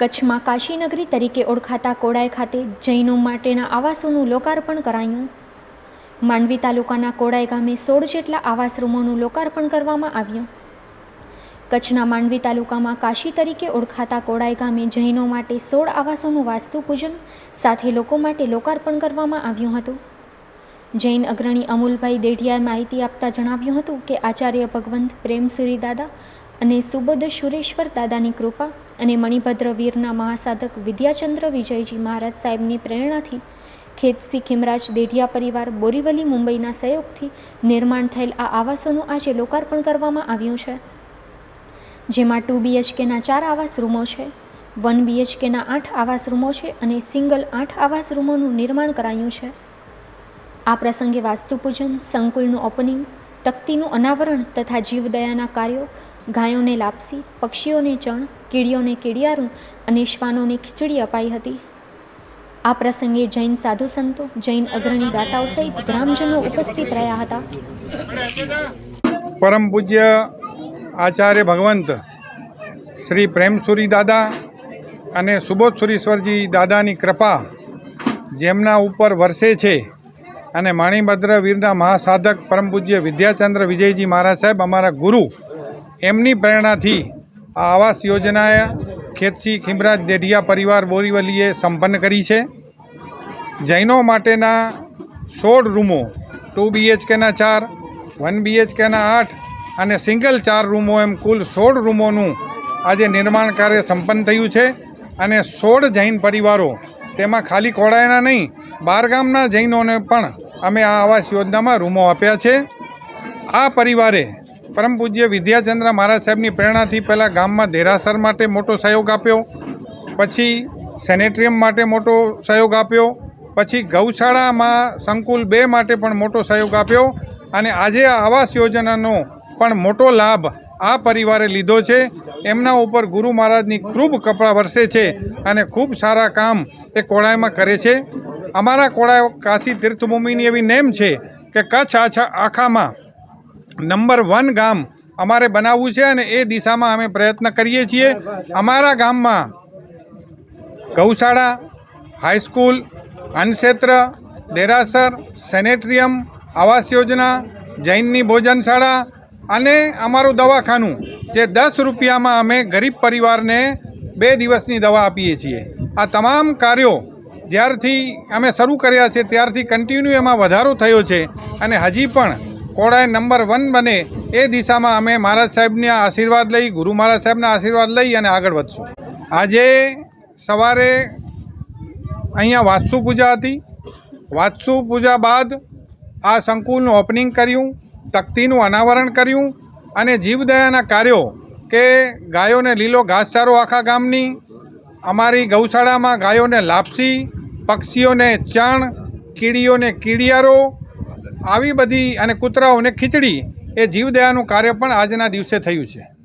કચ્છમાં કાશીનગરી તરીકે ઓળખાતા કોડાઈ ખાતે જૈનો માટેના આવાસોનું લોકાર્પણ કરાયું. માંડવી તાલુકાના કોડાઈ ગામે સોળ જેટલા આવાસ રૂમોનું લોકાર્પણ કરવામાં આવ્યું. કચ્છના માંડવી તાલુકામાં કાશી તરીકે ઓળખાતા કોડાઈ ગામે જૈનો માટે સોળ આવાસોનું વાસ્તુ પૂજન સાથે લોકો માટે લોકાર્પણ કરવામાં આવ્યું હતું. જૈન અગ્રણી અમૂલભાઈ દેઢિયાએ માહિતી આપતા જણાવ્યું હતું કે આચાર્ય ભગવંત પ્રેમસુરી દાદા અને સુબોધ સુરેશ્વર દાદાની કૃપા અને મણિભદ્ર વીરના મહાસાધક વિદ્યાચંદ્ર વિજયજી મહારાજ સાહેબની પ્રેરણાથી ખેતસી ખીમરાજ દેઢિયા પરિવાર બોરીવલી મુંબઈના સહયોગથી નિર્માણ થયેલ આ આવાસોનું આજે લોકાર્પણ કરવામાં આવ્યું છે. જેમાં ટુ બીએચકેના ચાર આવાસ રૂમો છે, વન બીએચકેના આઠ આવાસ રૂમો છે અને સિંગલ આઠ આવાસ રૂમોનું નિર્માણ કરાયું છે. આ પ્રસંગે વાસ્તુપૂજન, સંકુલનું ઓપનિંગ, તકતીનું અનાવરણ તથા જીવદયાના કાર્યો ગાયોને લાપસી, પક્ષીઓને ચણ, કીડીઓને કીડિયારું અને શ્વાનોને ખીચડી અપાઈ હતી. આ પ્રસંગે જૈન સાધુ સંતો, જૈન અગ્રણી દાતાઓ સહિત ગ્રામજનો ઉપસ્થિત રહ્યા હતા. પરમ પૂજ્ય આચાર્ય ભગવંત શ્રી પ્રેમસુરી દાદા અને સુબોધ સુરીશ્વરજી દાદાની કૃપા જેમના ઉપર વરસે છે અને માણીભદ્ર વીરના મહાસાધક પરમ પૂજ્ય વિદ્યાચંદ્ર વિજયજી મહારાજ સાહેબ, અમારા ગુરુ એમની પ્રેરણાથી આ આવાસ યોજનાએ ખેતસી ખીમરાજ દેઢિયા પરિવાર બોરીવલીએ સંપન્ન કરી છે. જૈનો માટેના સોળ રૂમો, ટુ બીએચકેના ચાર, વન બીએચકેના આઠ અને સિંગલ ચાર રૂમો એમ કુલ સોળ રૂમોનું આજે નિર્માણ કાર્ય સંપન્ન થયું છે અને સોળ જૈન પરિવારો તેમાં ખાલી કોડાયના નહીં બારગામના જૈનોને પણ અમે આ આવાસ યોજનામાં રૂમો આપ્યા છે. આ પરિવારે પરમ પૂજ્ય વિદ્યાચંદ્ર મહારાજ સાહેબની પ્રેરણાથી પહેલાં ગામમાં દેરાસર માટે મોટો સહયોગ આપ્યો, પછી સેનેટરિયમ માટે મોટો સહયોગ આપ્યો, પછી ગૌશાળામાં સંકુલ બે માટે પણ મોટો સહયોગ આપ્યો અને આજે આ આવાસ યોજનાનો પણ મોટો લાભ આ પરિવારે લીધો છે. એમના ઉપર ગુરુ મહારાજની ખૂબ કપડાં વરસે છે અને ખૂબ સારા કામ એ કોળાઈમાં કરે છે. અમારા કોળાઈ કાશી તીર્થભૂમિની એવી નેમ છે કે કચ્છ આછા આખામાં નંબર વન ગામ અમારે બનાવવું છે અને એ દિશામાં અમે પ્રયત્ન કરીએ છીએ. અમારા ગામમાં ગૌશાળા હાઈસ્કૂલ અન્નક્ષેત્ર, દેરાસર, સેનેટરિયમ, આવાસ યોજના, જૈનની ભોજનશાળા અને અમારું દવાખાનું જે દસ રૂપિયામાં અમે ગરીબ પરિવારને બે દિવસની દવા આપીએ છીએ. આ તમામ કાર્યો જ્યારથી અમે શરૂ કર્યા છે, ત્યારથી કન્ટિન્યુ એમાં વધારો થયો છે અને હજી પણ કોડાય નંબર વન બને એ દિશામાં અમે મહારાજ સાહેબના આશીર્વાદ લઈ, ગુરુ મહારાજ સાહેબના આશીર્વાદ લઈ અને આગળ વધશું. આજે સવારે અહીંયા વાસ્તુ પૂજા હતી. વાસ્તુ પૂજા બાદ આ સંકુલનું ઓપનિંગ કર્યું, તકતીનું અનાવરણ કર્યું અને જીવદયાના કાર્યો કે ગાયોને લીલો ઘાસચારો આખા ગામની, અમારી ગૌશાળામાં ગાયોને લાપસી, પક્ષીઓને ચણ, કીડીઓને કીડિયારો આવી બધી અને કૂતરાઓને ખીચડી એ જીવદયાનું કાર્ય પણ આજના દિવસે થયું છે.